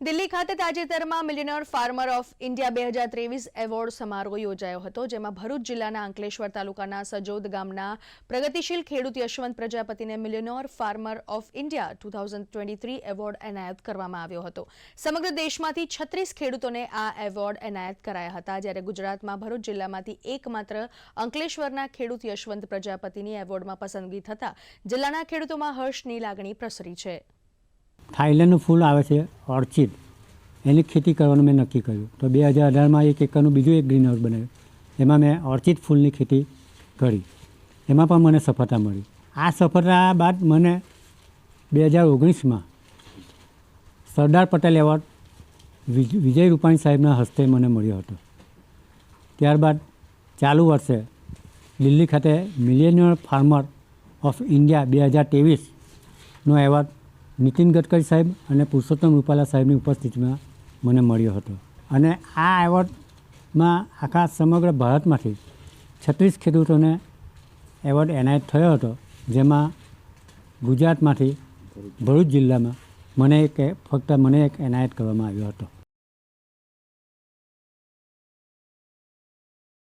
દિલ્હી ખાતે તાજેતરમાં millionaire farmer of India બે હજાર ત્રેવીસ એવોર્ડ સમારોહ યોજાયો હતો, જેમાં ભરૂચ જિલ્લાના અંકલેશ્વર તાલુકાના સજોદ ગામના પ્રગતિશીલ ખેડૂત Yashwant પ્રજાપતિને millionaire farmer of India two thousand twenty three award એનાયત કરવામાં આવ્યો હતો. સમગ્ર દેશમાંથી છત્રીસ ખેડૂતોને આ એવોર્ડ એનાયત કરાયા હતા. જ્યારે ગુજરાતમાં ભરૂચ જિલ્લામાંથી એકમાત્ર અંકલેશ્વરના ખેડૂત યશવંત પ્રજાપતિની એવોર્ડમાં પસંદગી થતાં જિલ્લાના ખેડૂતોમાં હર્ષની લાગણી પ્રસરી છે. થાઈલેન્ડનું ફૂલ આવે છે, ઓર્ચિડ. એની ખેતી કરવાનું મેં નક્કી કર્યું. તો બે હજાર અઢારમાં એક એકરનું બીજું એક ગ્રીન હાઉસ બનાવ્યું. એમાં મેં ઓર્ચિડ ફૂલની ખેતી કરી. એમાં પણ મને સફળતા મળી. આ સફળતા બાદ મને બે હજાર ઓગણીસમાં સરદાર પટેલ એવોર્ડ વિજ- વિજય રૂપાણી સાહેબના હસ્તે મને મળ્યો હતો. ત્યારબાદ ચાલુ વર્ષે દિલ્હી ખાતે મિલિયનિયર ફાર્મર ઓફ ઇન્ડિયા બે હજાર ત્રેવીસનો એવોર્ડ નીતિન ગડકરી સાહેબ અને પુરુષોત્તમ રૂપાલા સાહેબની ઉપસ્થિતિમાં મને મળ્યો હતો. અને આ એવોર્ડમાં આખા સમગ્ર ભારતમાંથી છત્રીસ ખેડૂતોને એવોર્ડ એનાયત થયો હતો, જેમાં ગુજરાતમાંથી ભરૂચ જિલ્લામાં મને એક ફક્ત મને એક એનાયત કરવામાં આવ્યો હતો.